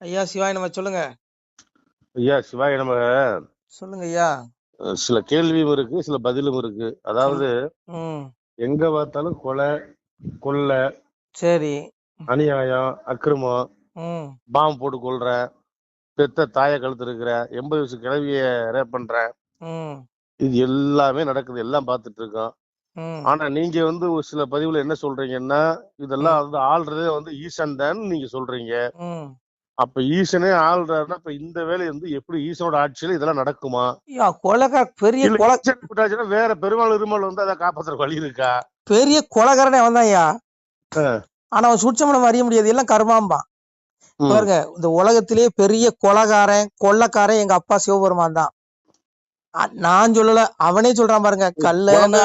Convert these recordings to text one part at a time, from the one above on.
ஐயா சிவாய் நம்ம சொல்லுங்க. ஐயா சிவாய நம்ம சொல்லுங்க ஐயா சில கேள்வியும் இருக்கு சில பதிலும் இருக்கு. அதாவது எங்க பார்த்தாலும் கொலை கொள்ளை சரி. அநியாயம் அக்கிரமம் ம். பாம்பு போட்டு கொல்ற பெத்த தாயை கழுத்து இருக்கிற எண்பது வயசு கிழவிய ரேப் பண்ற இது எல்லாமே நடக்குது எல்லாம் பார்த்துட்டு இருக்கோம். ஆனா நீங்க வந்து ஒரு சில பதிவுல என்ன சொல்றீங்கன்னா இதெல்லாம் வந்து ஆள்றதே வந்து ஈசன் தான் நீங்க சொல்றீங்க. அப்ப ஈசனே ஆள்றாருன்னா இப்ப இந்த வேலை வந்து எப்படி ஈசனோட ஆட்சியில இதெல்லாம் நடக்குமா? கொலகா பெரிய இல்ல கொலை ஈசன் விட்டாச்சுன்னா வேற பெருமாள் இருமாள் வந்து அதை காப்பாத்துற வழி இருக்கா? பெரிய கொலகாரனே அவன் தான் ஐயா. ஆனா அவன் சூட்சம் நம்ம அறிய முடியாது. எல்லாம் கர்மாம்பான். பாருங்க இந்த உலகத்திலேயே பெரிய கொலகாரன் கொள்ளக்காரன் எங்க அப்பா சிவபெருமான் தான். நான் சொல்லல அவனே சொல்றான் பாருங்க கல்ல தானா?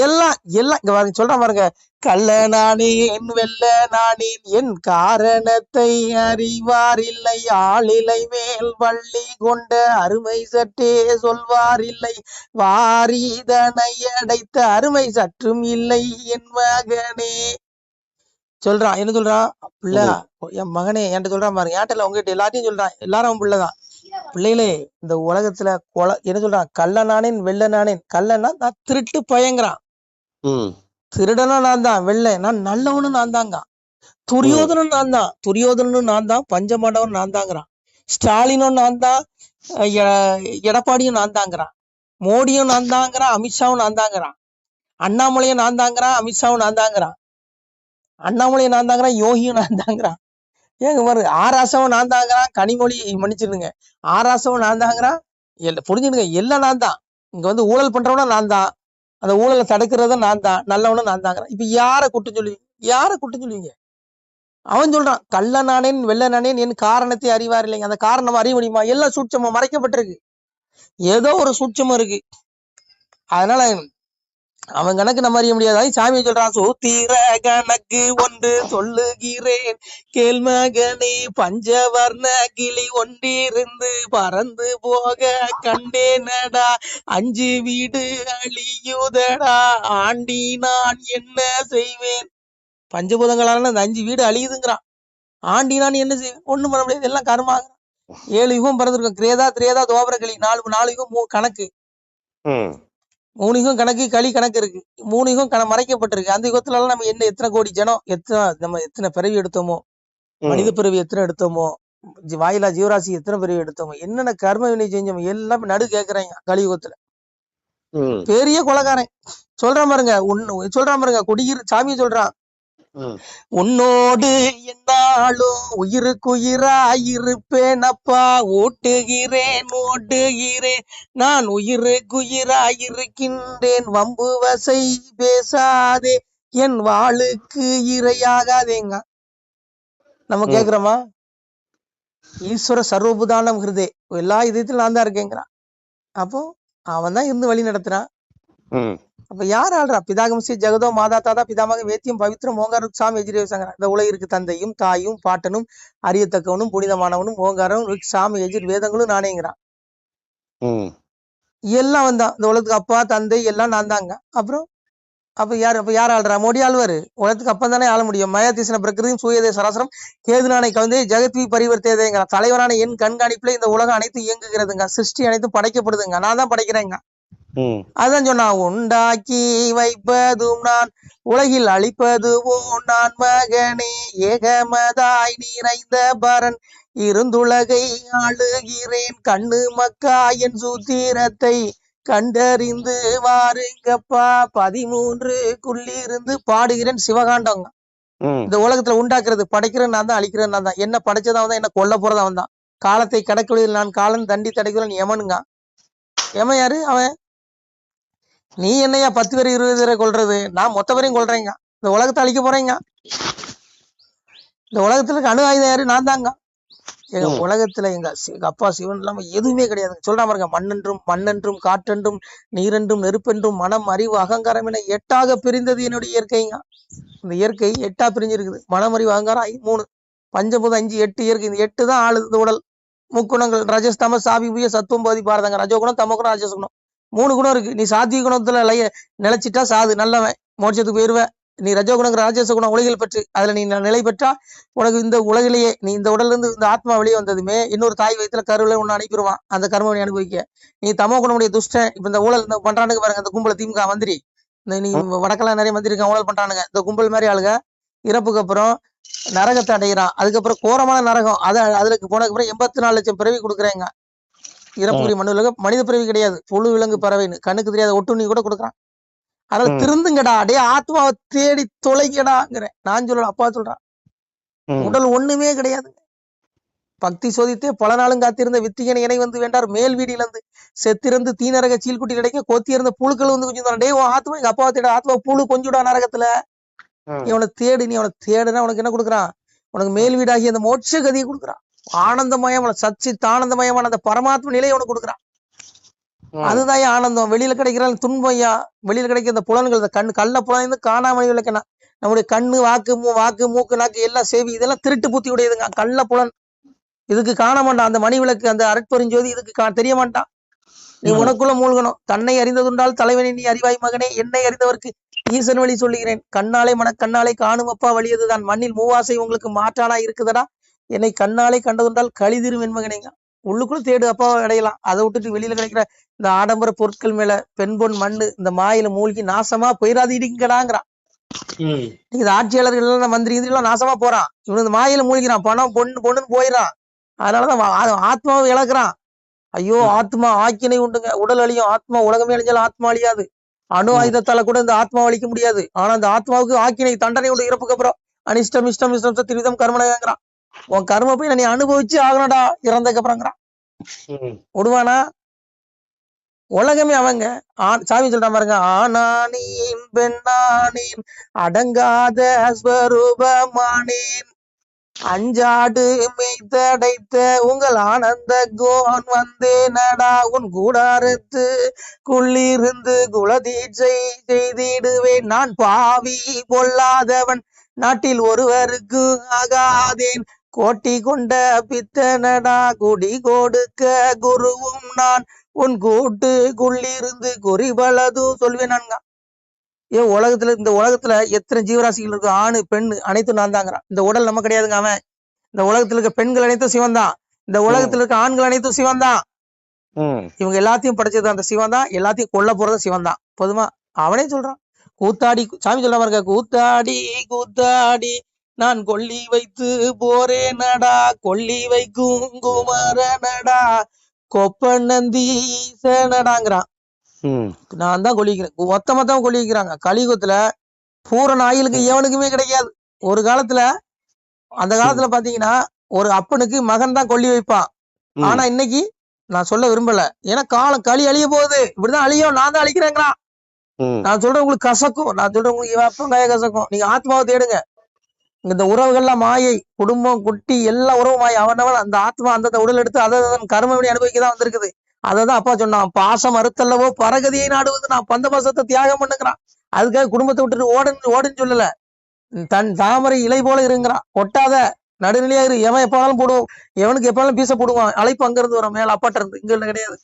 எல்லாம் எல்லாம் இங்க பாருங்க சொல்றான் பாருங்க கள்ள நானே என் வெல்ல நானேன் என் காரணத்தை அறிவார் இல்லை ஆளிலை மேல் வள்ளி கொண்ட அருமை சற்றே சொல்வார் இல்லை வாரிதனை அடைத்த அருமை சற்றும் இல்லை என் மகனே. சொல்றான் என்ன சொல்றான்? பிள்ளை என் மகனே என்கிட்ட சொல்றான் பாருங்க ஏன்ட்ட உங்ககிட்ட எல்லாத்தையும் சொல்றான் எல்லாரும் பிள்ளைதான். பிள்ளைகளே இந்த உலகத்துல கொலை என்ன சொல்றான் கள்ள நானேன் வெள்ள நானேன் கள்ளனா நான் திருட்டு பயங்கிறான். ம். திருடனும் நான் தான் வெள்ளை. நான் நல்லவனும் நான் தாங்க. துரியோதனும் நான் தான். துரியோதனும் நான் தான் பஞ்சமாண்டவன் நான் தாங்கிறான். ஸ்டாலினும் நான் தான் எடப்பாடியும் நான் தாங்கிறான். மோடியும் நான் தாங்கிறான் அமித்ஷாவும் நான் தாங்கிறான். அண்ணாமலையும் நான் தாங்கிறான் அமித்ஷாவும் நான் தாங்கிறான். அண்ணாமலையும் நான் தாங்கிறான் யோகியும் நான் தாங்கிறான். ஏங்க பாரு ஆராசவும் நான் தாங்கிறான் கனிமொழி மன்னிச்சிருங்க ஆராசவும் நான் தாங்கிறான் எல்ல புரிஞ்சுடுங்க எல்லாம் நான் தான். இங்க வந்து ஊழல் பண்றவனும் நான் தான். அந்த ஊழலை தடுக்கிறதும் நான் தான் நல்லவனும் நான் தாங்கிறேன். இப்ப யார குற்றம் சொல்லுவீங்க? யார குற்றம் சொல்லுவீங்க? அவன் சொல்றான் கள்ள நானேன் வெள்ள நானேன் என் காரணத்தை அறிவார் இல்லைங்க. அந்த காரணம் அறிய முடியுமா? எல்லாம் சூட்சமும் மறைக்கப்பட்டிருக்கு. ஏதோ ஒரு சூட்சமும் இருக்கு. அதனால அவன் கணக்கு நம்ம அறிய முடியாது. சாமி சொல்றான் சூத்திர கணக்கு ஒன்று சொல்லுகிறேன். கேள்மகனே பஞ்சவர்ண கிளி ஒன்றிருந்து பறந்து போக கண்டேனடா. அஞ்சு வீடு அழியுதடா. ஆண்டி நான் என்ன செய்வேன்? பஞ்சபூதங்களால அந்த அஞ்சு வீடு அழியுதுங்கிறான். ஆண்டி நான் என்ன செய்வேன்? ஒண்ணும் பண்ண முடியாது. எல்லாம் கர்மாங்கிறான் ஏழு யுகம் பிறந்திருக்கும். கிரேதா திரேதா தோபர களி. நாலு நாலு யுகம் கணக்கு. ம் மூணு யுகம் கணக்கு களி கணக்கு இருக்கு. மூணு யுகம் கண மறைக்கப்பட்டிருக்கு. அந்த யுகத்துல எல்லாம் நம்ம என்ன எத்தனை கோடி ஜனம் எத்தனை நம்ம எத்தனை பிறவி எடுத்தோமோ. மனித பிறவி எத்தனை எடுத்தோமோ வாயிலா ஜீவராசி எத்தனை பிறவி எடுத்தோமோ என்னென்ன கர்ம வினை செஞ்சோமோ எல்லாம் நடு கேக்குறாங்க கலியுகத்துல. பெரிய கொலகாரன். சொல்றான் பாருங்க உன் சொல்றான் பாருங்க குடியிரு சாமி சொல்றான். உன்னோடு என்னாலும் உயிருக்குயிராயிருப்பேன் அப்பா ஓட்டுகிறேன் ஓட்டுகிறேன். நான் உயிருக்குயிராயிருக்கின்றேன். வம்பு வசை பேசாதே. என் வாளுக்கு இரையாகாதேங்க. நம்ம. கேக்குறோமா? ஈஸ்வர சர்வபுதானம் ஹிருதே எல்லா இதயத்திலும் நான் தான் இருக்கேங்கிறான். அப்போ அவன் தான் இருந்து வழி நடத்துறான். அப்ப யார் ஆள்றா? பிதாகம்சி ஜெகதோ மாதா தாதா பிதாமக வேத்தியம் பவித்திரம் ஓங்கார சாமி எஜிரேசாங்க இந்த உலகிற்கு தந்தையும் தாயும் பாட்டனும் அறியத்தக்கவனும் புனிதமானவனும் ஓங்காரம் ரிக் சாமி எஜிர் வேதங்களும் நானேங்கிறான். எல்லாம் வந்தான். இந்த உலகத்துக்கு அப்பா தந்தை எல்லாம் நான் தாங்க. அப்புறம்? அப்ப யார் அப்ப யார் ஆள்றா? மோடி ஆழ்வாரு உலகத்துக்கு அப்பா தானே ஆள முடியும். மயாதீசன பிரகிருதியும் சூயதே சராசரம் கேதுநானை கலந்து ஜெகத்வி பரிவர்த்தேதேங்கிற தலைவரான என் கண்காணிப்புல இந்த உலகம் அனைத்தும் இயங்குகிறதுங்க. சிருஷ்டி அனைத்தும் படைக்கப்படுதுங்க. நான் தான் படைக்கிறேங்க. அதான் சொன்னா உண்டாக்கி வைப்பதும் நான் உலகில் அழிப்பதுவோ நான் மகனே ஏகமதாய் நிறைந்த பரன் இருந்துலகை ஆளுகிறேன் கண்ணு மக்கா என் சூத்திரத்தை கண்டறிந்து வாருங்கப்பா பதிமூன்று குள்ளிருந்து பாடுகிறேன் சிவகாண்டங்க இந்த உலகத்துல உண்டாக்குறது படைக்கிறேன் நான் தான் அழிக்கிறேன் நான் தான். என்ன படைச்சதவன் தான் என்ன கொல்ல போறதவன் தான். காலத்தை கடக்குவதில் நான் காலம் தண்டி தடைக்கிறேன் எமனுங்க எமன் யாரு? அவன் நீ என்னையா பத்து பேர் இருபது பேரை கொல்றது? நான் மொத்த பேரையும் கொல்றேங்க. இந்த உலகத்தை அழிக்க போறேங்க. இந்த உலகத்துல இருக்க அணு ஆயுதம் யாரு? நான் தாங்க. எங்க. உலகத்துல எங்க எங்க அப்பா சிவன் இல்லாம எதுவுமே கிடையாது சொல்றா பாருங்க மண்ணென்றும் மண்ணென்றும் காற்றென்றும் நீரென்றும் நெருப்பென்றும் மனம் அறிவு அகங்காரம் என எட்டாக பிரிந்தது என்னுடைய இயற்கைங்க. இந்த இயற்கை எட்டா பிரிஞ்சிருக்குது. மனம் அறிவு அகங்காரம் மூணு. பஞ்சபூதம் அஞ்சு எட்டு இயற்கை. இந்த எட்டு தான் ஆளுது உடல். முக்குணங்கள் ரஜஸ் தம சாபி புய சத்துவம் போதி பாரதங்க. ரஜோகுணம் தமகுணம் ராஜசகுணம். மூணு குணம் இருக்கு. நீ சாத்விக குணத்துல லைய நிலைச்சிட்டா சாது. நல்லவன் மோட்சத்துக்கு போயிருவ நீ ரஜோகுணங்கிற ராஜச குணம் உலகில் பெற்று அதுல நீ நிலை பெற்றா உனக்கு இந்த உலகிலேயே நீ இந்த உடல்ல இருந்து இந்த ஆத்மா வெளியே வந்ததுமே இன்னொரு தாய் வயித்துல கருவில உன்னை அனுப்பிடுவான். அந்த கர்ம நீ அனுபவிக்க. நீ தமோ குணமுடைய துஷ்டன். இப்ப இந்த ஊழல் இந்த பண்றானுங்க பாருங்க இந்த கும்பல திமுக மந்திரி. இந்த நீ வடக்கெல்லாம் நிறைய மந்திரி இருக்காங்க ஊழல் பண்றானுங்க. இந்த கும்பல் மாதிரி ஆளுங்க இறப்புக்கு அப்புறம் நரகத்தை அடைகிறான் அதுக்கப்புறம் கோரமான நரகம். அது அதுக்கு போனதுக்கு அப்புறம் எண்பத்தி நாலு லட்சம் பிறவி கொடுக்குறாங்க. இறப்புக்குரிய மனுவிலக மனித பிறவி கிடையாது. புழு விலங்கு பறவைன்னு. கண்ணுக்கு தெரியாத ஒட்டுண்ணி கூட கொடுக்குறான். அதனால. திருந்துங்கடா டே ஆத்மாவை தேடி தொலைங்கடாங்கிறேன். நான் சொல்லல அப்பா சொல்றான். உடல் ஒண்ணுமே கிடையாது. பக்தி சோதித்தே பல நாளும் காத்திருந்த வித்திகன் இணை வந்து வேண்டார். மேல் வீடியில இருந்து செத்திருந்து தீநரக சீல்குட்டி கிடைக்க கொத்தி இருந்த புழுக்கள் வந்து கொஞ்சம் டே உன் ஆத்மா எங்க அப்பாவை தேட. ஆத்மா புழு கொஞ்சுடா நரகத்துல. அவனை தேடு நீ அவனை தேடுனா உனக்கு என்ன கொடுக்குறான்? உனக்கு மேல் வீடாகி அந்த மோட்ச கதியை கொடுக்குறான். ஆனந்தமயமான சச்சித் ஆனந்தமயமான அந்த பரமாத்ம நிலையை உனக்கு கொடுக்குறான். அதுதான் ஆனந்தம்? வெளியில கிடைக்கிற துன்பம் ஐயா வெளியில கிடைக்கிற இந்த புலன்கள் இந்த கண் கள்ள புலன் காணாமல் விளக்கணும் நம்முடைய கண்ணு வாக்கு மூ வாக்கு மூக்கு நாக்கு எல்லாம் செவி இதெல்லாம் திருட்டு புத்தி உடையதுங்க. கள்ள புலன். இதுக்கு காண மாட்டான். அந்த மணி விளக்கு அந்த அருட்பெருஞ்சோதி இதுக்கு தெரிய மாட்டான். நீ. உனக்குள்ள மூழ்கணும். தன்னை அறிந்ததுண்டால் தலைவனை நீ அறிவாய் மகனே. என்னை அறிந்தவர்க்கு ஈசன் வழி சொல்லுகிறேன். கண்ணாலே மன கண்ணாலே காணும் அப்பா வழியதுதான் மண்ணில் மூவாசை உங்களுக்கு மாற்றானா இருக்குதடா? என்னை கண்ணாலே கண்டதுண்டால் கழிதிரும் என் மகனேங்க உள்ளுக்குள்ள தேடு அப்பாவை அடையலாம். அதை விட்டுட்டு வெளியில கிடைக்கிற இந்த ஆடம்பர பொருட்கள் மேல பெண் பொன் மண்ணு இந்த மாயில மூழ்கி நாசமா போயிடாதீங்கடாங்கிறான். நீங்க இந்த ஆட்சியாளர்கள் எல்லாம் மந்திரி எல்லாம் நாசமா போறான். இவன் இந்த மாயில மூழ்கிறான். பணம் பொண்ணு பொண்ணுன்னு போயிடறான் அதனாலதான் ஆத்மாவை இழக்கிறான். ஐயோ ஆத்மா ஆக்கினை உண்டுங்க. உடல் அழியும். ஆத்மா உலகமே அழிஞ்சாலும் ஆத்மா அழியாது. அணு. ஆயுதத்தால கூட இந்த ஆத்மா அழிக்க முடியாது. ஆனா இந்த ஆத்மாவுக்கு ஆக்கினை தண்டனை உண்டு. இறப்புக்கு அப்புறம் அனிஷ்டம் இஷ்டம் இஷ்டம் திருவிதம் கர்மனங்கிறான் உன் கர்ம போய் நீ அனுபவிச்சு ஆகணும்டா இறந்ததுக்கு அப்புறங்கிறான். விடுவானா? உலகமே அவங்க. ஆண் சாமி சொல்ற பாருங்க ஆனானேன் பெண்ணானேன் அடங்காத ஸ்வரூபமானேன். அஞ்சாடு மெய்தடைத்த உங்கள் ஆனந்த கோன் வந்தேனடா உன் கூடாரத்து குள்ளிருந்து குலதீட்சை செய்திடுவேன். நான் பாவி பொல்லாதவன் நாட்டில் ஒருவருக்கு ஆகாதேன். கோட்டி கொண்ட பித்தனடா குடி கொடுக்க குருவும் நான். உன் கூட்டுக்குள்ளிருந்து குறிபலது சொல்வேன் நான்க ஏ உலகத்துல இந்த உலகத்துல எத்தனை ஜீவராசிகள் இருக்கு? ஆணு பெண்ணு அனைத்தும் நான் தாங்கிறான் இந்த உடல் நம்ம கிடையாதுங்க அவன். இந்த உலகத்துல இருக்க பெண்கள் அனைத்தும் சிவன் தான் இந்த உலகத்துல இருக்க ஆண்கள் அனைத்தும் சிவன் தான் ம். இவங்க எல்லாத்தையும் படைச்சது அந்த சிவன் தான் எல்லாத்தையும் கொல்ல போறது சிவன் தான் போதுமா? அவனே சொல்றான். கூத்தாடி சாமி சொல்ற இருக்க கூத்தாடி கூத்தாடி நான் கொல்லி வைத்து போறேனடா கொல்லி வைக்கும் குமரனடா கொப்ப நந்தீசனடாங்கிறான் ம். நான் தான் கொல்லிக்கிறேன். மொத்த மொத்தம் கொல்லி வைக்கிறாங்க கலியுகத்துல பூரண ஆயுளுக்கு எவனுக்குமே கிடைக்காது. ஒரு காலத்துல அந்த காலத்துல பாத்தீங்கன்னா ஒரு அப்பனுக்கு மகன் தான் கொல்லி வைப்பான். ஆனா இன்னைக்கு நான் சொல்ல விரும்பல. ஏன்னா காலம் களி அழிய போகுது. இப்படிதான் அழியும். நான் தான் அழிக்கிறேங்கிறான். நான் சொல்றேன் உங்களுக்கு கசக்கும். நான் சொல்றேன் உங்களுக்கு இவன் அப்பன் கைய கசக்கும். நீங்க ஆத்மாவை தேடுங்க. இந்த உறவுகள்லாம் மாயை குடும்பம் குட்டி எல்லா உறவும் மாயை. அவனவன் அந்த ஆத்மா அந்த உடல் எடுத்து அதை அதன் கர்ம வினை அனுபவிக்க தான் வந்திருக்குது அததான் அப்பா சொன்னான் பாசம் அறுத்தல்லவோ பரகதியை நாடுவது நான் பந்த பாசத்தை தியாகம் பண்ணுங்கிறான். அதுக்காக குடும்பத்தை விட்டுட்டு ஓடுன்னு ஓடுன்னு சொல்லல. தன் தாமரை இலை போல இருங்கிறான். கொட்டாத நடுநிலையா இரு. எவன் எப்பனாலும் போடுவோம் எவனுக்கு எப்பனாலும் பீச போடுவான். அழைப்பு அங்க இருந்து வரும். மேல அப்பாட்ட இருந்து. இங்க கிடையாது.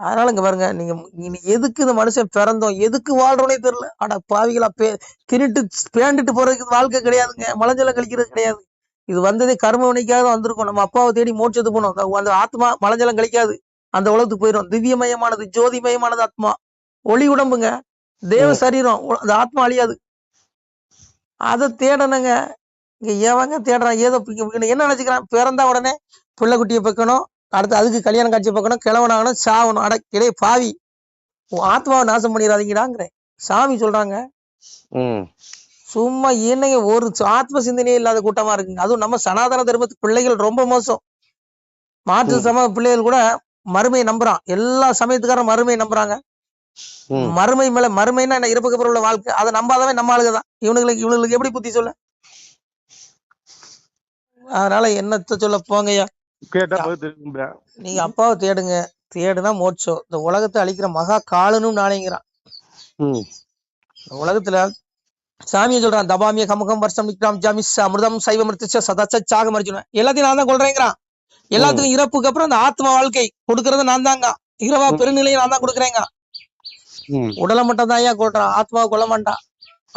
அதனால இங்க பாருங்க நீங்க எதுக்கு இந்த மனுஷன் பிறந்தோம் எதுக்கு வாழ்றோனே தெரியல. அட பாவிகளா பே திருட்டு பேண்டுட்டு போறதுக்கு வாழ்க்கை கிடையாதுங்க. மலஞ்சலம் கழிக்கிறது கிடையாது. இது வந்ததே கர்ம வினைக்காக வந்திருக்கும். நம்ம அப்பாவை தேடி மோட்சத்துக்கு போனோம். அந்த- ஆத்மா மலஞ்சலம் கழிக்காது. அந்த உலகத்துக்கு போயிடும் திவ்யமயமானது ஜோதிமயமானது ஆத்மா. ஒளி உடம்புங்க. தேவ. சரீரம். அந்த ஆத்மா அழியாது. அதை தேடணுங்க. இங்க எவங்க தேடுறான்? ஏதோ என்ன நினைச்சுக்கிறான்? பிறந்தா உடனே பிள்ளை குட்டியை வைக்கணும் அடுத்து அதுக்கு கல்யாணம் காட்சி பார்க்கணும் கிழவனாகணும் சாவணும். அட இடே பாவி. உன் ஆத்மாவை நாசம் பண்ணிடாதீங்கடாங்கிறேன் சாமி சொல்றாங்க. சும்மா என்னங்க ஒரு ஆத்ம சிந்தனையே இல்லாத கூட்டமா இருக்குங்க. அதுவும் நம்ம சனாதன தர்மத்து பிள்ளைகள் ரொம்ப மோசம். மாற்று. சம பிள்ளைகள் கூட மறுமையை நம்புறான். எல்லா சமயத்துக்காரன் மறுமையை நம்புறாங்க. மறுமை மேல மறுமைன்னா என்ன? இறப்புக்கு அப்புறம் உள்ள வாழ்க்கை. அதை நம்பாதவன் நம்ம ஆளுங்க தான். இவனுங்களுக்கு இவனுங்களுக்கு எப்படி புத்தி சொல்ல? அதனால என்னத்த சொல்ல போங்கய்யா? கேட்டா. நீங்க அப்பாவை தேடுங்க. தேடுனா மோட்சம் இந்த உலகத்தை அழிக்கிற மகா காலனும். இந்த உலகத்துல சாமியை சொல்றான் தபாமிய கமகம் வருஷம் நிக்கிறாம் ஜாமிஸ் அமிர்தம் சைவ மிருத்துச்ச சாக மறிச்சுன எல்லாத்தையும் நான் தான் கொள்றேங்கிறான். எல்லாத்துக்கும் இறப்புக்கு அப்புறம் இந்த ஆத்ம வாழ்க்கை கொடுக்கறது நான் தாங்க இரவா. பெருநிலையை நான் தான் கொடுக்குறேங்க. உடலை மட்டும் தான் ஐயா கொள்றான் ஆத்மாவை கொல்ல மாட்டான்.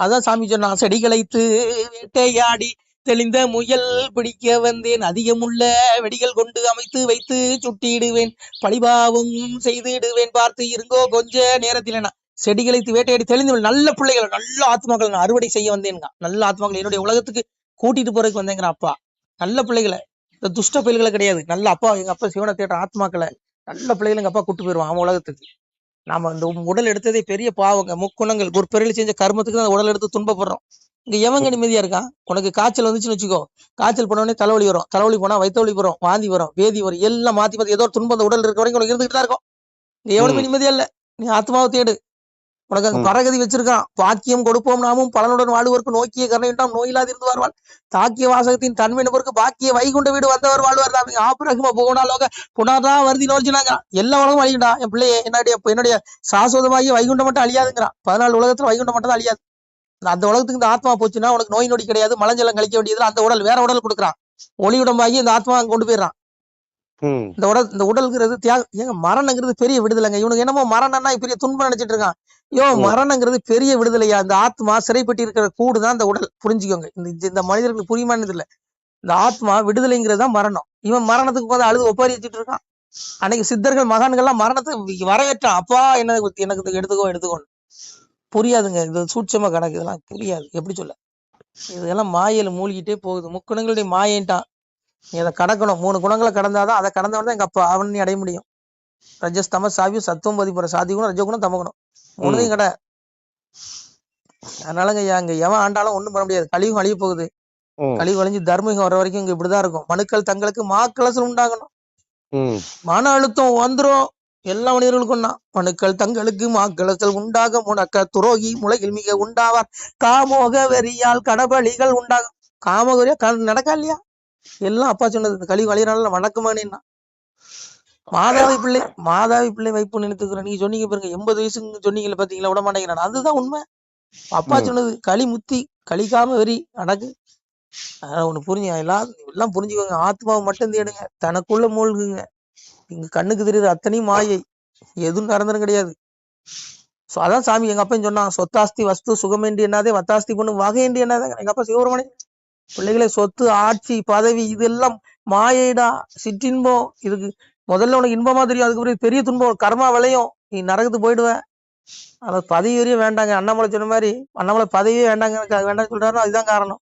அதான் சாமி சொன்னான் செடிகளைத்து வேட்டையாடி தெளிந்த முயல் பிடிக்க வந்தேன். அதிகமுள்ள வெடிகள் கொண்டு அமைத்து வைத்து சுட்டிடுவேன். பழிபாவும் செய்திடுவேன். பார்த்து இருங்கோ கொஞ்ச நேரத்தில் நான் செடிகளைத்து வேட்டையாடி தெளிந்து நல்ல பிள்ளைகள் நல்ல ஆத்மாக்கள். நான் அறுவடை செய்ய வந்தேங்க நல்ல ஆத்மாக்கள் என்னுடைய உலகத்துக்கு கூட்டிட்டு போறதுக்கு வந்தேங்கிற அப்பா. நல்ல பிள்ளைகளை. இந்த துஷ்ட பிள்ளைகளை கிடையாது. நல்ல அப்பா எங்க அப்பா சிவனை தேட்ட ஆத்மாக்களை. நல்ல பிள்ளைகள் எங்க அப்பா கூட்டு போயிருவான் அவன் உலகத்துக்கு. நாம இந்த உடல் எடுத்ததே பெரிய பாவங்க. முக்குணங்கள். ஒரு பெருள் செஞ்ச கர்மத்துக்கு தான் அந்த உடல் எடுத்து துன்பப்படுறோம். இங்க எவங்க நிம்மதியா இருக்கான்? உனக்கு காய்ச்சல் வந்துச்சுன்னு வச்சுக்கோ. காய்ச்சல் போன உடனே தலைவலி வரும். தலைவலி போனா வயிற்றுவலி வரும் வாந்தி வரும் வேதி வரும் எல்லாம் மாத்தி மாத்தி ஏதோ ஒரு துன்பம் அந்த உடல் இருக்க வரைக்கும் உனக்கு இருந்துகிட்டு தான் இருக்கும். இங்க ம். நிம்மதியா இல்ல. நீ ஆத்மாவை தேடு. உனக்கு அங்க. பரகதி வச்சிருக்கான். பாக்கியம் கொடுப்போம் நாமும் பலனுடன் வாழ்வோருக்கு நோக்கிய கருணையிட்டாம் நோயில்லாது இருந்து வருவாள் தாக்கிய வாசகத்தின் தன்மை நபருக்கு பாக்கிய வைகுண்ட வீடு வந்தவர் வாழ்வார் தான். ஆபரகம புகனாலோக புனரா வருதி நோச்சினாங்க எல்லா உலகம் அழியுண்டா என் பிள்ளைய என்னுடைய என்னுடைய சாஸ்வதமாகிய வைகுண்டம் மட்டும் அழியாதுங்கிறான். பதினாலு உலகத்துல வைகுண்டம் மட்டும் தான் அழியாது. அந்த உலகத்துக்கு இந்த ஆத்மா போச்சுன்னா உனக்கு நோய் நொடி கிடையாது மலஞ்சலம் கழிக்க வேண்டியதுல அந்த உடல் வேற உடல் கொடுக்குறான். ஒளி உடம்பாகி இந்த ஆத்மா கொண்டு போயிடுறான். இந்த உடல் இந்த உடல்ங்கிறது தியாக ஏங்க மரணங்கிறது பெரிய விடுதலைங்க. இவனுக்கு என்னமோ மரணம்னா பெரிய துன்பம் நினைச்சிட்டு இருக்கான். யோ ம். மரணங்கிறது பெரிய விடுதலையா? இந்த ஆத்மா சிறைப்பட்டு இருக்கிற கூடு தான் இந்த உடல். புரிஞ்சுக்கோங்க. இந்த இந்த மனிதர்களுக்கு புரியுமானது இல்ல. இந்த ஆத்மா விடுதலைங்கிறது தான் மரணம். இவன் மரணத்துக்கு போது அழுது ஒப்பாரி வச்சுட்டு இருக்கான். அன்னைக்கு சித்தர்கள் மகான்கள்லாம் மரணத்தை வரவேற்றான். அப்பா என்ன எனக்கு எடுத்துக்கோ எடுத்துக்கோன்னு. புரியாதுங்க. இது சூட்சம கணக்கு இதெல்லாம் புரியாது. எப்படி சொல்ல? இதெல்லாம் மாயையில மூழ்கிட்டே போகுது. முக்குணங்களுடைய மாயைன்ட்டான். நீ அதை கடக்கணும். மூணு குணங்களை கடந்தாதான் அதை கடந்தவன் தான் எங்க அப்பா அவன் அடைய முடியும். ரஜஸ் தமஸ் சாவியும் சத்துவம் பதிப்புற. சாதிகுணம் ரஜகுணம் தமகுணம் மூணுதையும் கடை. அதனாலங்க இங்க எவன் ஆண்டாலும் ஒண்ணும் பண்ண முடியாது. கழிவும் அழிய போகுது. கழிவு அழிஞ்சு தர்மீகம் வர வரைக்கும் இங்க இப்படிதான் இருக்கும். மனுக்கள் தங்களுக்கு மாக்கலசல் உண்டாகணும். மன அழுத்தம் வந்துரும். எல்லா மனிதர்களுக்கும் மனுக்கள் தங்களுக்கு மாக்கலசல் உண்டாக முனக்க துரோகி முளையில் மிக உண்டாவார். காமோக வெறியால் கடபலிகள் உண்டாகும். காமோக வெறியா? நடக்கா இல்லையா? எல்லாம் அப்பா சொன்னது. இந்த கழிவு அழியனால வணக்கமானேன்னா மாதாவி பிள்ளை மாதாவி பிள்ளை வைப்பு நினைத்துக்கிறேன். நீங்க சொன்னீங்க பாருங்க. எண்பது வயசுக்கு சொன்னீங்கல்ல பாத்தீங்களா? விட மாட்டேங்கிறான். அதுதான் உண்மை. அப்பா. சொன்னது களி முத்தி கழிக்காம வெறி நடக்கு ஆனா ஒண்ணு புரிஞ்சு எல்லாம் எல்லாம் புரிஞ்சுக்கோங்க. ஆத்மாவை மட்டும் தேடுங்க. தனக்குள்ள மூழ்குங்க. இங்க கண்ணுக்கு தெரியுது அத்தனையும் மாயை. எதுவும் நிரந்தரம் கிடையாது. சோ அதான் சாமி எங்க அப்பன் சொன்னான் சொத்தாஸ்தி வஸ்து சுகமேண்டி என்னதே வத்தாஸ்தி பொண்ணு வகையேண்டி என்னதான் எங்க அப்பா சிவபெருமணி பிள்ளைகளை சொத்து ஆட்சி பதவி இதெல்லாம் மாயைடா சிற்றின்பம். இதுக்கு முதல்ல உனக்கு இன்பமா தெரியும் அதுக்கு பிறகு பெரிய துன்பம் கர்மா விளையும். நீ நரகத்துக்கு போயிடுவ. ஆனா பதவி வரையும் வேண்டாங்க. அண்ணாமலை சொன்ன மாதிரி அண்ணாமலை பதவியே வேண்டாங்க. எனக்கு வேண்டாம்னு சொல்றாரு அதுதான் காரணம்.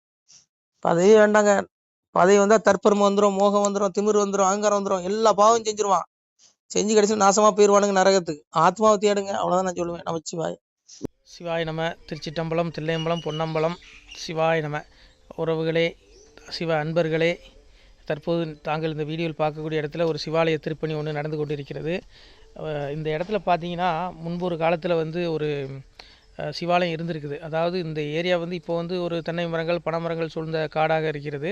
பதவியே வேண்டாங்க. பதவி வந்தா தற்பெருமை வந்துரும் மோகம் வந்துரும் திமிர் வந்துடும் அகங்காரம் வந்துடும் எல்லா பாவம் செஞ்சிருவான். செஞ்சு கடைசி நாசமா போயிருவானுங்க நரகத்துக்கு. ஆத்மாவை தேடுங்க. அவ்வளவுதான் நான் சொல்லுவேன். நம்ம சிவாய். நம. திருச்சிட்டம்பலம் தில்லையம்பலம் பொன்னம்பலம். சிவாய் நம்ம உறவுகளே சிவ அன்பர்களே தற்போது தாங்கள் இந்த வீடியோவில் பார்க்கக்கூடிய இடத்துல ஒரு சிவாலய திருப்பணி ஒன்று நடந்து கொண்டிருக்கிறது. இந்த இடத்துல பார்த்தீங்கன்னா முன்பு ஒரு காலத்தில் வந்து ஒரு சிவாலயம் இருந்திருக்குது. அதாவது இந்த ஏரியா வந்து இப்போ வந்து ஒரு தென்னை மரங்கள் பனைமரங்கள் சூழ்ந்த காடாக இருக்கிறது.